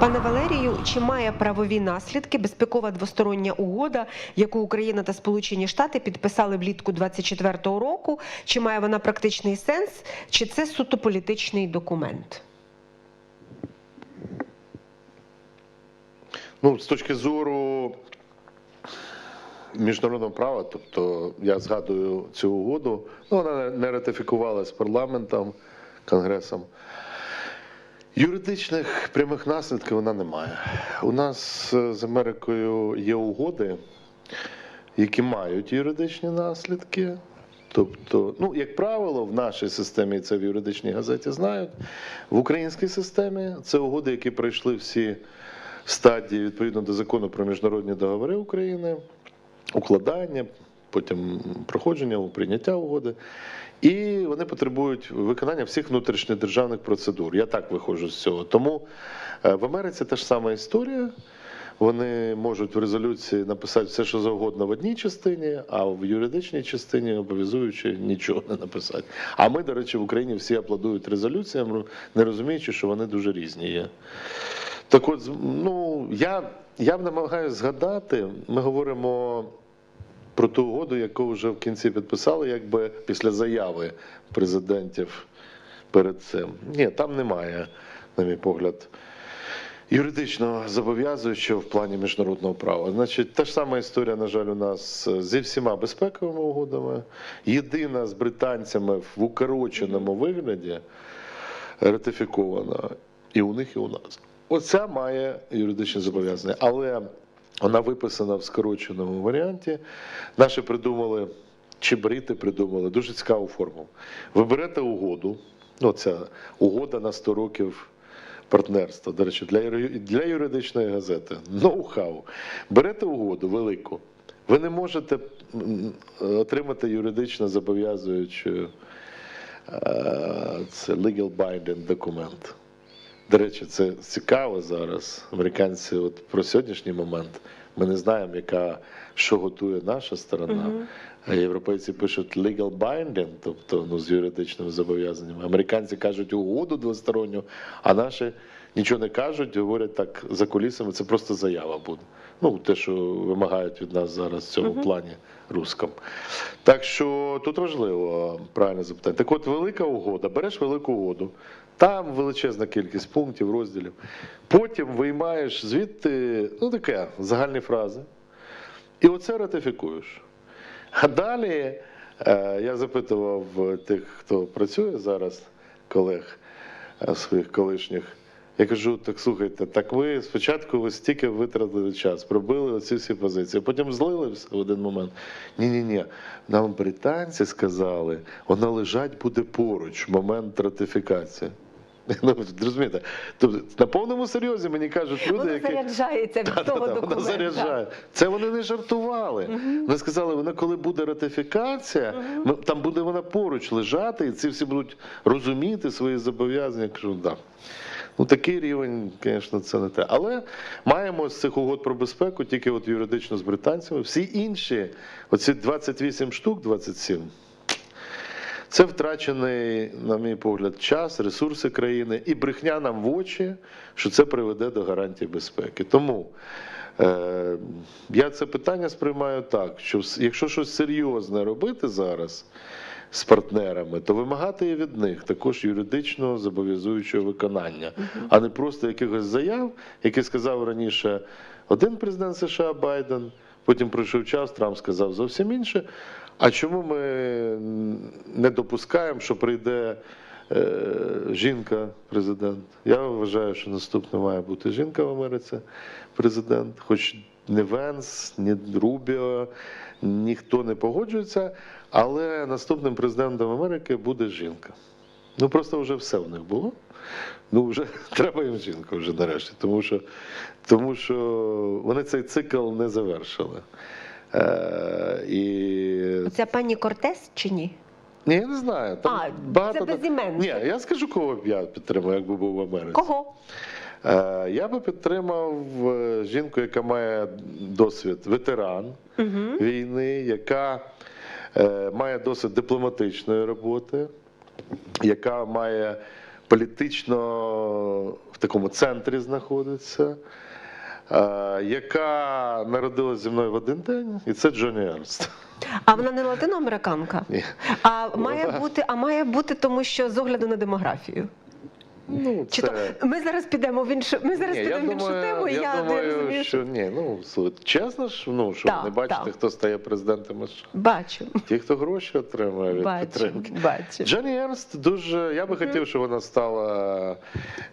Пане Валерію, чи має правові наслідки безпекова двостороння угода, яку Україна та Сполучені Штати підписали влітку 24-го року? Чи має вона практичний сенс, чи це суто політичний документ? Ну, з точки зору міжнародного права, тобто я згадую цю угоду, ну, вона не ратифікувалась парламентом, конгресом. Юридичних прямих наслідків вона не має. У нас е, з Америкою є угоди, які мають юридичні наслідки. Тобто, ну, як правило, в нашій системі це в юридичній газеті знають. В українській системі це угоди, які пройшли всі стадії відповідно до закону про міжнародні договори України, укладання, потім проходження, прийняття угоди. І вони потребують виконання всіх внутрішньодержавних процедур. Я так виходжу з цього. Тому е, в Америці та ж сама історія. Вони можуть в резолюції написати все, що завгодно в одній частині, а в юридичній частині обов'язуючи нічого не написати. А ми, до речі, в Україні всі аплодують резолюціям, не розуміючи, що вони дуже різні є. Так от, ну я, я намагаюся згадати, ми говоримо про ту угоду, яку вже в кінці підписали, якби після заяви президентів перед цим. Ні, там немає, на мій погляд, юридично зобов'язуючого в плані міжнародного права. Значить, та ж сама історія, на жаль, у нас зі всіма безпековими угодами. Єдина з британцями в укороченому вигляді ратифікована і у них, і у нас. Оця має юридичне зобов'язання, але вона виписана в скороченому варіанті. Наші придумали, чи брити придумали дуже цікаву форму. Ви берете угоду, ну ця угода на 100 років партнерства, до речі, для, для юридичної газети, ноу-хау. Берете угоду велику, ви не можете отримати юридично зобов'язуючу е, це legal binding документ. До речі, це цікаво зараз. Американці, от про сьогоднішній момент, ми не знаємо, яка що готує наша сторона. А європейці пишуть legal binding, тобто ну, з юридичними зобов'язаннями. Американці кажуть угоду двосторонню, а наші нічого не кажуть, говорять так за кулісами. Це просто заява буде. Ну, те, що вимагають від нас зараз в цьому плані руском. Так що тут важливо правильне запитання. Так от, велика угода, береш велику угоду, там величезна кількість пунктів, розділів. Потім виймаєш звідти, ну таке, загальні фрази. І оце ратифікуєш. А далі е, я запитував тих, хто працює зараз, колег е, своїх колишніх. Я кажу: так слухайте, так ви спочатку ви стільки витратили час, пробили оці всі позиції, потім злили все в один момент. Ні-ні ні, нам британці сказали, вона лежать буде поруч момент ратифікації. Ну, розумієте, тобто на повному серйозі мені кажуть люди, Воно які заряджається від того та, та, документа. вона заряджає. Це вони не жартували. Вони сказали, вона коли буде ратифікація, там буде вона поруч лежати, і ці всі будуть розуміти свої зобов'язання. Я кажу, да. Ну такий рівень, звісно, це не те. Але маємо з цих угод про безпеку тільки от юридично з британцями. Всі інші, оці 28 штук, 27, це втрачений, на мій погляд, час, ресурси країни і брехня нам в очі, що це приведе до гарантій безпеки. Тому е, я це питання сприймаю так: що якщо щось серйозне робити зараз з партнерами, то вимагати і від них також юридично зобов'язуючого виконання, а не просто якихось заяв, які сказав раніше один президент США Байден. Потім пройшов час, Трамп сказав зовсім інше. А чому ми не допускаємо, що прийде е, жінка президент? Я вважаю, що наступна має бути жінка в Америці президент, хоч не Венс, ні Рубіо, ніхто не погоджується, але наступним президентом Америки буде жінка. Ну просто вже все в них було. Ну вже треба їм жінку вже нарешті, тому що, тому що вони цей цикл не завершили. Е, і Це пані Кортес чи ні? ні, я не знаю. Там А, багато це безіменне. Ні, я скажу, кого б я підтримав, якби був в Америці. Кого? Е, я би підтримав е, жінку, яка має досвід ветеран війни, яка е, має досвід дипломатичної роботи, яка має політично в такому центрі знаходиться, яка народилася зі мною в один день, і це Джоні Ернст. А вона не латиноамериканка? Ні. А має бути, а має бути, тому що з огляду на демографію. Ну, Чи це... то ми зараз підемо в іншу. Ми зараз Ні, я підемо в іншу думаю, тему. я, Я, не думаю, розумію, що ні, ну чесно ж, ну що не бачите, так. хто стає президентом США? бачу, Ті, хто гроші отримує від бачу, підтримки. бачу. Дженні Ернст дуже. Я би хотів, щоб вона стала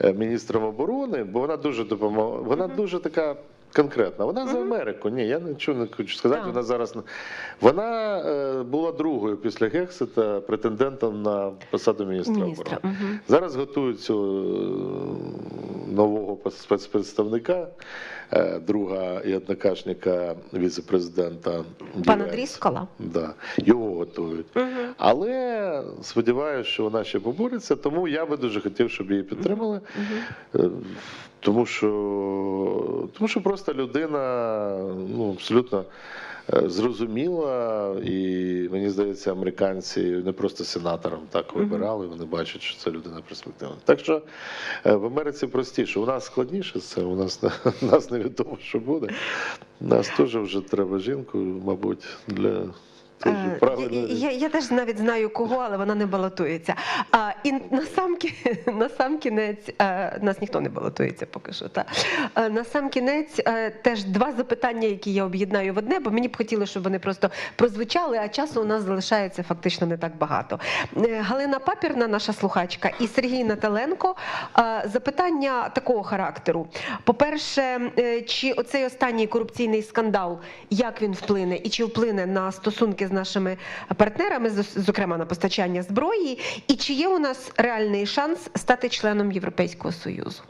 е, міністром оборони, бо вона дуже допомогла. Вона дуже така. Конкретна, вона за Америку. Ні, я нічого не хочу сказати. Вона зараз вона е, була другою після Гексета претендентом на посаду міністра, оборони. Угу. Зараз готують цього е, нового спецпредставника, е, друга і однокашника віце-президента Пана. Дріскола. Да, його готують. Угу. Але сподіваюся, що вона ще побореться, тому я би дуже хотів, щоб її підтримали. Тому що, тому що просто людина ну, абсолютно е, зрозуміла, і мені здається, американці не просто сенатором так вибирали, вони бачать, що це людина перспективна. Так що е, в Америці простіше, у нас складніше це, у нас, у нас невідомо, що буде. У нас теж вже треба жінку, мабуть, для теж Е, правильної. Я, я теж навіть знаю кого, але вона не балотується. А і на сам, на сам кінець е, нас ніхто не балотується поки що. Та Е, на сам кінець теж два запитання, які я об'єднаю в одне, бо мені б хотілося, щоб вони просто прозвучали, а часу у нас залишається фактично не так багато. Галина Папірна, наша слухачка, і Сергій Наталенко. Запитання такого характеру. По-перше, чи оцей останній корупційний скандал, як він вплине, і чи вплине на стосунки з нашими партнерами, зокрема на постачання зброї, і чи є у нас реальний шанс стати членом Європейського союзу?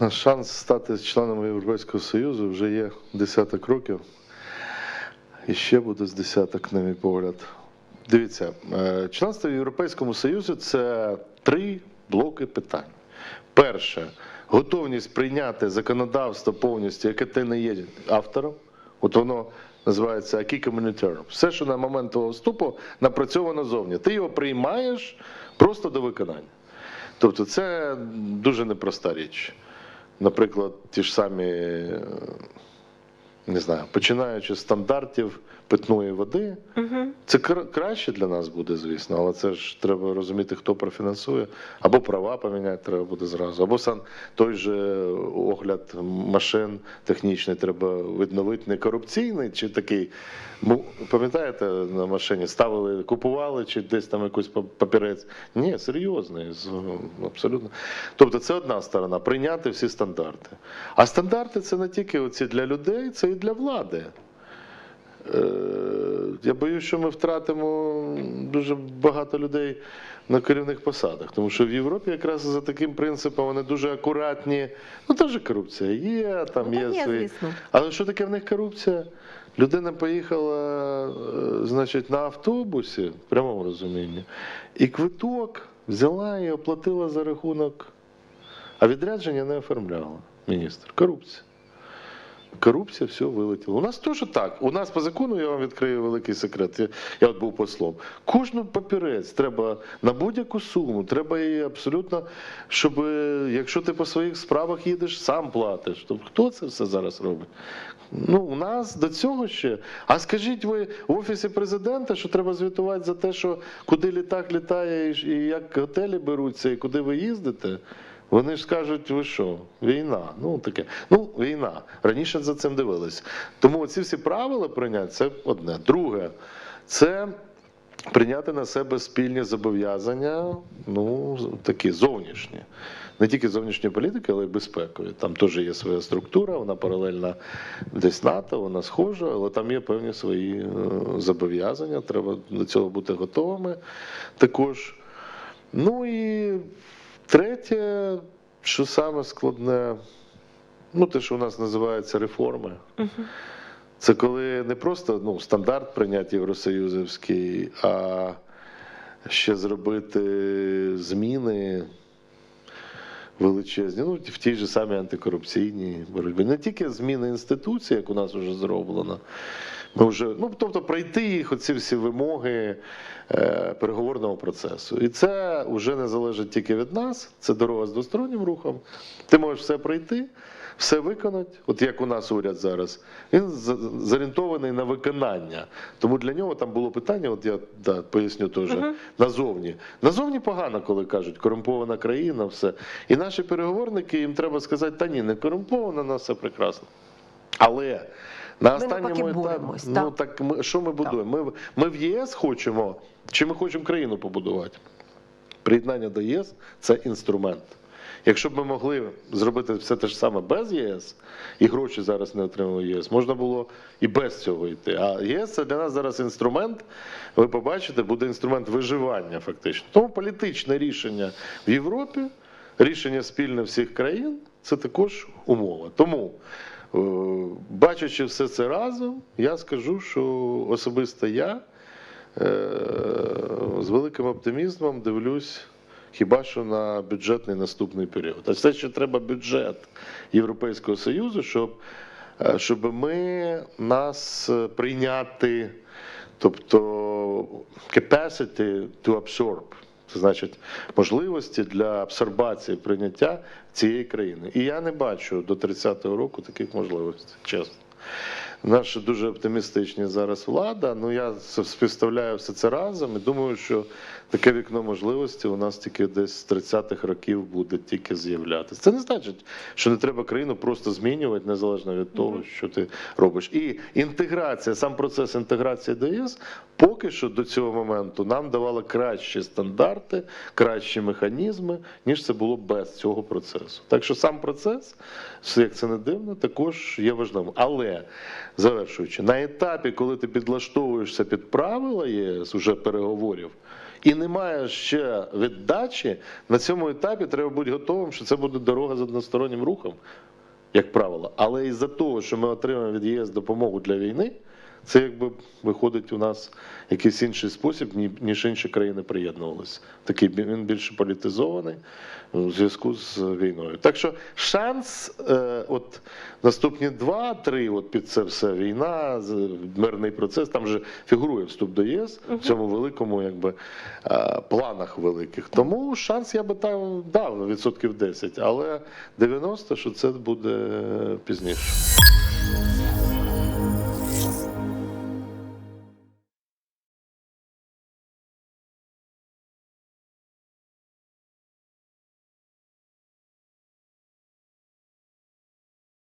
Наш шанс стати членом Європейського Союзу вже є десяток років. І ще буде з десяток, на мій погляд. Дивіться, е, членство в Європейському Союзі це три блоки питань. Перше, готовність прийняти законодавство повністю, яке ти не є автором. От воно називається acquis Communitaire. Все, що на момент твого вступу напрацьовано зовні. Ти його приймаєш просто до виконання. Тобто це дуже непроста річ. Наприклад, ті ж самі, е, не знаю, починаючи з стандартів питної води, Угу. це краще для нас буде, звісно, але це ж треба розуміти, хто профінансує, або права поміняти треба буде зразу, або сам той же огляд машин технічний треба відновити не корупційний, чи такий. Пам'ятаєте, на машині ставили, купували, чи десь там якийсь па- папірець? Ні, серйозний, абсолютно. Тобто це одна сторона прийняти всі стандарти. А стандарти це не тільки оці для людей, це і для влади. Е, Я боюсь, що ми втратимо дуже багато людей на керівних посадах, тому що в Європі якраз за таким принципом вони дуже акуратні. Ну, теж корупція є, там Ну, є свої. звісно. Але що таке в них корупція? Людина поїхала, е, значить, на автобусі, в прямому розумінні, і квиток взяла і оплатила за рахунок, а відрядження не оформляла міністр. Корупція. Корупція, все вилетіло. У нас теж так. У нас по закону я вам відкрию великий секрет. Я, я от був послом. Кожну папірець треба на будь-яку суму, треба її абсолютно, щоб е, якщо ти по своїх справах їдеш, сам платиш. Тобто хто це все зараз робить? Ну, у нас до цього ще. А скажіть ви в офісі президента, що треба звітувати за те, що куди літак літає, і, і як готелі беруться, і куди ви їздите. Вони ж скажуть, ви що, війна? Ну таке. Ну, війна. Раніше за цим дивились. Тому ці всі правила прийняти це одне. Друге, це прийняти на себе спільні зобов'язання, ну, такі зовнішні. Не тільки зовнішньої політики, але й безпекові. Там теж є своя структура, вона паралельна десь НАТО, вона схожа, але там є певні свої е, зобов'язання. Треба до цього бути готовими також. Ну і третє, що саме складне, ну те, що у нас називається реформи. Це коли не просто ну, стандарт прийняти євросоюзівський, а ще зробити зміни величезні, ну, в тій же самій антикорупційній боротьбі. Не тільки зміни інституцій, як у нас вже зроблено, Ми вже, ну тобто пройти їх, оці всі вимоги е, переговорного процесу. І це вже не залежить тільки від нас, це дорога з двостороннім рухом. Ти можеш все пройти, все виконати, от як у нас уряд зараз. Він зорієнтований на виконання. Тому для нього там було питання, от я да, поясню теж, назовні. Назовні погано, коли кажуть, корумпована країна, все. І наші переговорники їм треба сказати, та ні, не корумпована, у нас все прекрасно. Але на останньому етапі, ну так. ми що ми будуємо? Ми, ми в ЄС хочемо, чи ми хочемо країну побудувати? Приєднання до ЄС це інструмент. Якщо б ми могли зробити все те ж саме без ЄС, і гроші зараз не отримали ЄС, можна було і без цього йти. А ЄС це для нас зараз інструмент. Ви побачите, буде інструмент виживання, фактично. Тому політичне рішення в Європі, рішення спільне всіх країн це також умова. Тому, бачачи все це разом, я скажу, що особисто я е, з великим оптимізмом дивлюсь. Хіба що на бюджетний наступний період. А все ще треба бюджет Європейського Союзу, щоб, е, щоб ми нас е, прийняти, тобто capacity to absorb, це значить можливості для абсорбації прийняття цієї країни. І я не бачу до 30-го року таких можливостей, чесно. Наша дуже оптимістична зараз влада. Ну я співставляю все це разом і думаю, що таке вікно можливості у нас тільки десь з 30-х років буде тільки з'являтися. Це не значить, що не треба країну просто змінювати незалежно від того, що ти робиш. І інтеграція, сам процес інтеграції до ЄС поки що до цього моменту нам давала кращі стандарти, кращі механізми, ніж це було без цього процесу. Так що сам процес, все, як це не дивно, також є важливим. Але завершуючи, на етапі, коли ти підлаштовуєшся під правила ЄС, уже переговорів. І немає ще віддачі, на цьому етапі треба бути готовим, що це буде дорога з одностороннім рухом, як правило. Але із-за того, що ми отримаємо від єС допомогу для війни, це якби виходить у нас якийсь інший спосіб, ніж інші країни приєднувалися. Такий він більше політизований у зв'язку з війною. Так що шанс, е, от наступні два-три, от під це все війна, мирний процес, там вже фігурує вступ до ЄС в цьому великому, якби е, планах великих. Тому шанс я би там дав відсотків 10, але 90, що це буде пізніше.